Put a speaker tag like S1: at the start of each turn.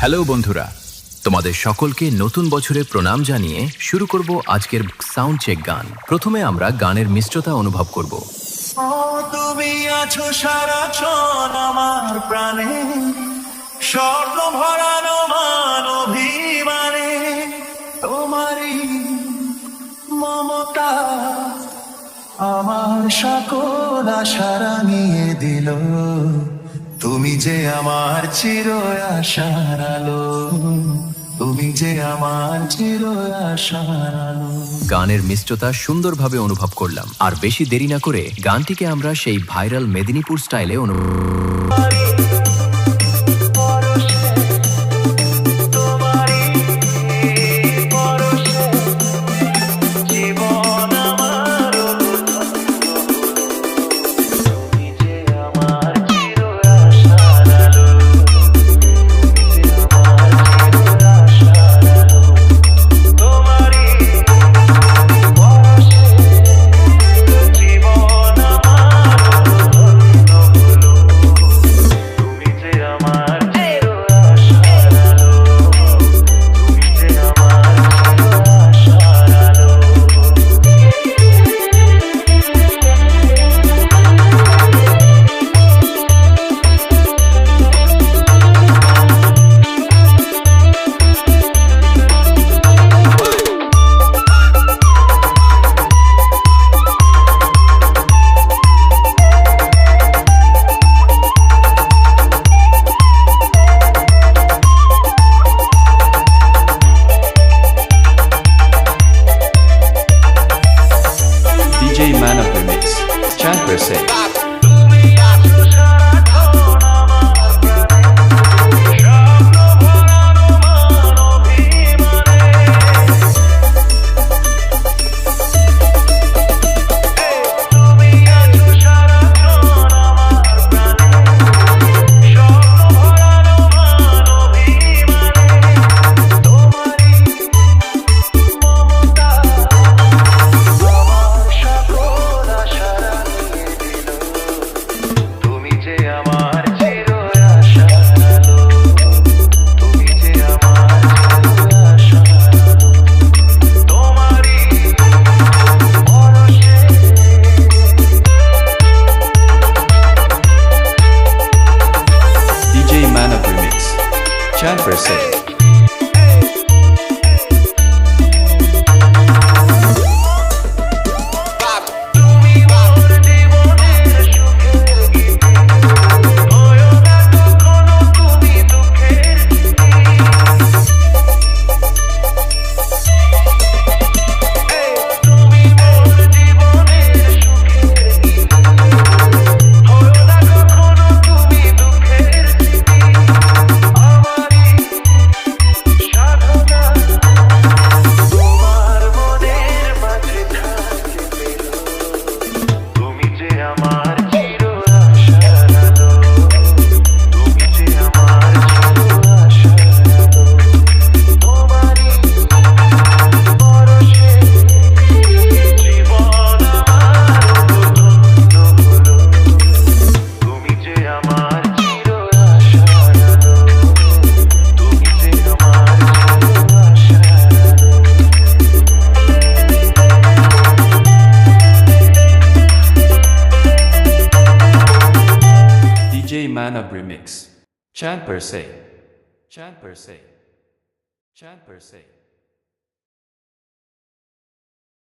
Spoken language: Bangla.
S1: হ্যালো বন্ধুরা, তোমাদের সকলকে নতুন বছরে প্রণাম জানিয়ে শুরু করব আজকের সাউন্ড চেক গান। প্রথমে আমরা গানের মিশ্রতা অনুভব করব।
S2: তুমি আছো সারাক্ষণ আমার প্রাণে স্বপ্ন ভরানো মান অভিমানে। তোমারই মমতা আমার সকল আশারা নিয়ে দিল। তুমি যে আমার চির আশার আলো, তুমি যে আমার চির আশার আলো।
S1: গানের মিষ্টতা সুন্দরভাবে অনুভব করলাম, আর বেশি দেরি না করে গানটিকে আমরা সেই ভাইরাল মেদিনীপুর স্টাইলে অনুভব
S2: for
S3: a second. Arab Remix. Chan per se. Chan per se. Chan per se.